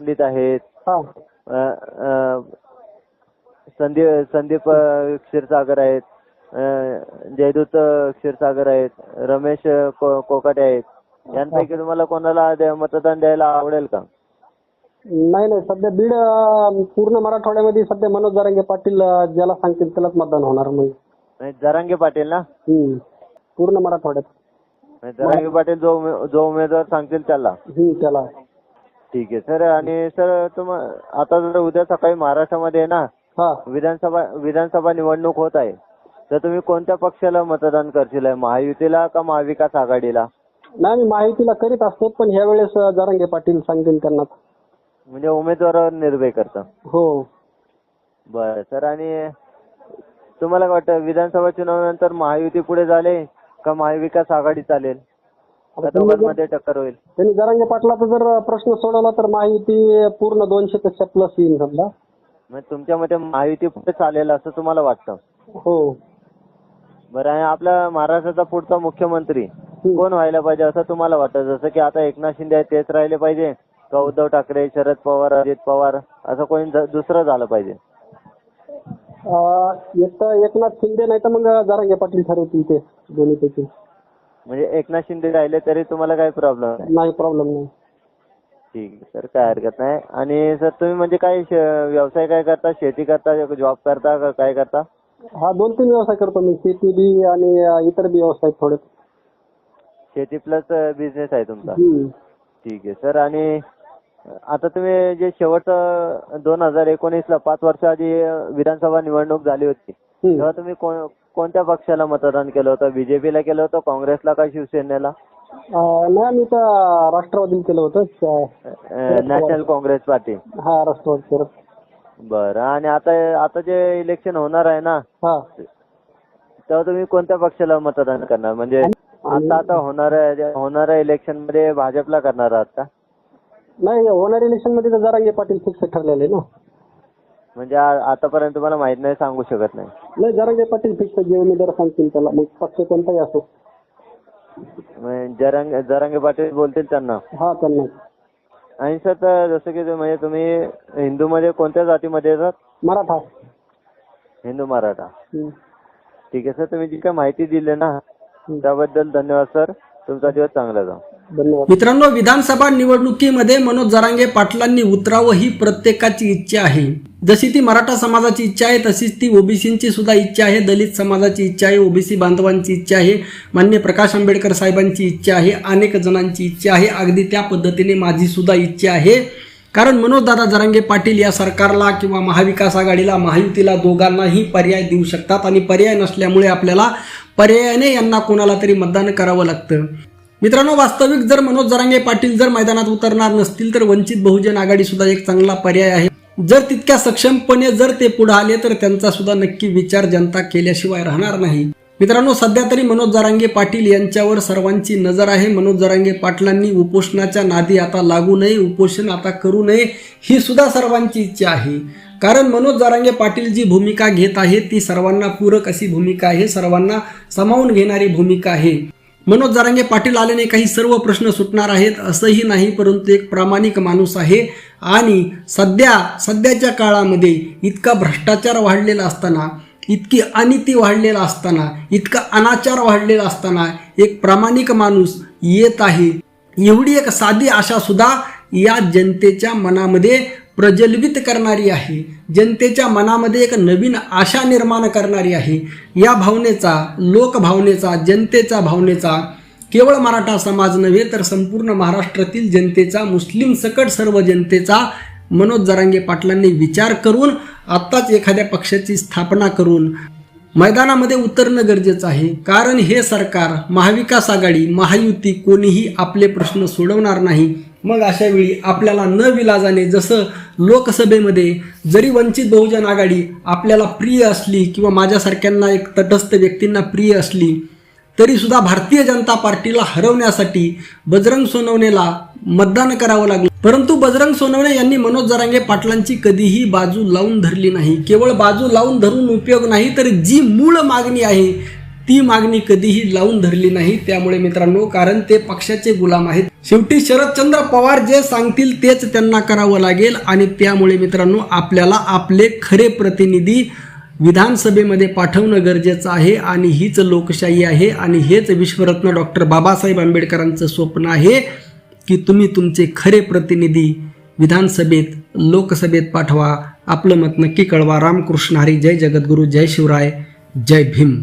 पंडित आहेत. हा. संदीप संदीप क्षीरसागर आहेत. जयदूत क्षीरसागर आहेत. रमेश को- कोकाटे आहेत. यांपैकी तुम्हाला कोणाला द्या- मतदान द्यायला आवडेल का? नाही नाही. सध्या बीड अं, पूर्ण मराठवाड्यामध्ये सध्या मनोज जरांगे पाटील अं, ज्याला सांगतील त्यालाच मतदान होणार मग. नाही जरांगे पाटील ना? हम्म. पूर्ण मराठवाड्यात. नाही, जरांगे पाटील जो उमे- जो उमेदवार सांगतील त्याला. हम्म, त्याला. ठीक आहे. सर आणि सर तुम आता जर उद्या सकाळी महाराष्ट्रामध्ये आहे ना हा. विधानसभा विधानसभा निवडणूक होत आहे तर तुम्ही कोणत्या पक्षाला मतदान करशील महायुतीला का महाविकास आघाडीला? नाही मी माहितीला करीत असतो पण ह्या वेळेस जरांगे पाटील सांगतील त्यांना. म्हणजे उमेदवारावर निर्भय करतं? हो. बरं सर आणि तुम्हाला काय वाटतं विधानसभा चुनावानंतर महायुती पुढे झाले का महाविकास आघाडी चालेल? जर- दोघांमध्ये टक्कर होईल. त्यांनी जरांगे पाटलाचा जर प्रश्न सोडवला तर माहिती पूर्ण दोनशे पेक्षा प्लस येईल समजा. म्हणजे तुमच्या मते महायुती पुढे चालेल असं तुम्हाला वाटतं? हो. बरं आणि आपल्या महाराष्ट्राचा पुढचा मुख्यमंत्री कोण व्हायला पाहिजे असं तुम्हाला वाटतं? जसं की आता एकनाथ शिंदे आहेत तेच राहिले पाहिजे. का उद्धव ठाकरे शरद पवार अजित पवार असं कोणी दुसरं झालं पाहिजे? एक तर एकनाथ शिंदे नाही तर मग जरांगे पाटील ठरवतील ते दोन्हीपैकी. म्हणजे एकनाथ शिंदे राहिले तरी तुम्हाला काही प्रॉब्लेम नाही. नाही प्रॉब्लेम नाही. ठीक आहे सर काय हरकत नाही. आणि सर तुम्ही म्हणजे काय श- व्यवसाय काय करता? शेती करता जॉब करता का काय करता? हा दोन तीन व्यवसाय करतो मी. शेती बी आणि अं, इतर बी व्यवसाय थोडे. शेती प्लस बिझनेस आहे तुमचा. हम्म. ठीक आहे सर. आणि आता तुम्ही जे शेवटचं दोन हजार एकोणीसला पाच वर्ष आधी विधानसभा निवडणूक झाली होती. हम्म. तेव्हा तुम्ही कोण- कोणत्या पक्षाला मतदान केलं होतं? बीजेपीला केलं होतं? काँग्रेसला का शिवसेनेला? नाही मी तर राष्ट्रवादीला केलं होतं. अं, नॅशनल काँग्रेस पार्टी. हा राष्ट्रवादी करत बरं. आणि आता आता जे इलेक्शन होणार आहे ना हा. तेव्हा तुम्ही कोणत्या पक्षाला मतदान करणार? म्हणजे आता आता होणाऱ्या होणाऱ्या इलेक्शनमध्ये भाजपला करणार आहात का? नाही होणार इलेक्शनमध्ये तर जरांगे पाटील फिक्स ठरलेले ना. म्हणजे आ- आतापर्यंत तुम्हाला माहीत नाही सांगू शकत नाही. नाही जरांगे पाटील फिक्स जे उमेदवार सांगतील त्याला. मग पक्ष कोणताही असो. म्हणजे जरंग जरांगे पाटील बोलतील त्यांना? हा त्यांना. आणि सर तर जसं की ते- म्हणजे तुम्ही हिंदूमध्ये कोणत्या जातीमध्ये येतात? मराठा. हिंदू मराठा. हम्म. ठीक आहे सर तुम्ही जी काय माहिती दिली ना त्याबद्दल धन्यवाद सर. तुमचा दिवस चांगला जाऊ मित्रांनो विधानसभा निवडणुकीमध्ये मनोज जरांगे पाटलांनी उतरावं ही प्रत्येकाची इच्छा आहे. जशी ती मराठा समाजाची इच्छा आहे तशीच ती ओबीसींची सुद्धा इच्छा आहे दलित समाजाची इच्छा आहे ओबीसी बांधवांची इच्छा आहे मान्य प्रकाश आंबेडकर साहेबांची इच्छा आहे अनेक जणांची इच्छा आहे अगदी त्या पद्धतीने माझी सुद्धा इच्छा आहे. कारण मनोजदादा जरांगे पाटील या सरकारला किंवा महाविकास आघाडीला महायुतीला दोघांनाही पर्याय देऊ शकतात आणि पर्याय नसल्यामुळे आपल्याला पर्यायाने यांना कोणाला तरी मतदान करावं लागतं. मित्रांनो वास्तविक जर मनोज जरांगे पाटील जर मैदानात उतरणार नसतील तर वंचित बहुजन आघाडी सुद्धा एक चांगला पर्याय आहे. जर तितक्या सक्षमपणे जर ते पुढे आले तर त्यांचा सुद्धा नक्की विचार जनता केल्याशिवाय राहणार नाही. मित्रांनो सध्या तरी मनोज जरांगे पाटील यांच्यावर सर्वांची नजर आहे. मनोज जरांगे पाटलांनी उपोषणाच्या नादी आता लागू नये उपोषण आता करू नये ही सुद्धा सर्वांची इच्छा आहे. कारण मनोज जरांगे पाटील जी भूमिका घेत आहे ती सर्वांना पूरक अशी भूमिका आहे सर्वांना सामावून घेणारी भूमिका आहे. मनोज जरांगे पाटील आल्याने काही सर्व प्रश्न सुटणार आहेत असंही नाही परंतु एक प्रामाणिक माणूस आहे. आणि सध्या सध्याच्या काळामध्ये इतका भ्रष्टाचार वाढलेला असताना इतकी अनिती वाढलेला असताना इतका अनाचार वाढलेला असताना एक प्रामाणिक माणूस येत आहे. एवढी एक साधी आशा सुद्धा या जनतेच्या मनामध्ये प्रज्वलित करणारी आहे. जनतेच्या मनामध्ये एक नवीन आशा निर्माण करणारी आहे. या भावनेचा लोकभावनेचा जनतेचा भावनेचा केवळ मराठा समाज नव्हे तर संपूर्ण महाराष्ट्रातील जनतेचा मुस्लिम सकट सर्व जनतेचा मनोज जरांगे पाटलांनी विचार करून आत्ताच एखाद्या पक्षाची स्थापना करून मैदानामध्ये उतरणं गरजेचं आहे. कारण हे सरकार महाविकास आघाडी महायुती कोणीही आपले प्रश्न सोडवणार नाही. मग अशा वेळी आपल्याला न विलाजाने जसं लोकसभेमध्ये जरी वंचित बहुजन आघाडी आपल्याला प्रिय असली किंवा माझ्यासारख्यांना एक तटस्थ व्यक्तींना प्रिय असली तरीसुद्धा भारतीय जनता पार्टीला हरवण्यासाठी बजरंग सोनवणेला मतदान करावं लागलं. परंतु बजरंग सोनवणे यांनी मनोज जरांगे पाटलांची कधीही बाजू लावून धरली नाही. केवळ बाजू लावून धरून उपयोग नाही तर जी मूळ मागणी आहे ती मागणी कधीही लावून धरली नाही. त्यामुळे मित्रांनो कारण ते पक्षाचे गुलाम आहेत. शेवटी शरदचंद्र पवार जे सांगतील तेच त्यांना करावं लागेल आणि त्यामुळे मित्रांनो आपल्याला आपले खरे प्रतिनिधी विधानसभेमध्ये पाठवणं गरजेचं आहे आणि हीच लोकशाही आहे आणि हेच विश्वरत्न डॉक्टर बाबासाहेब आंबेडकरांचं स्वप्न आहे की तुम्ही तुमचे खरे प्रतिनिधी विधानसभेत लोकसभेत पाठवा. आपलं मत नक्की कळवा. रामकृष्ण हरी जय जगद्गुरू जय शिवराय जय भीम.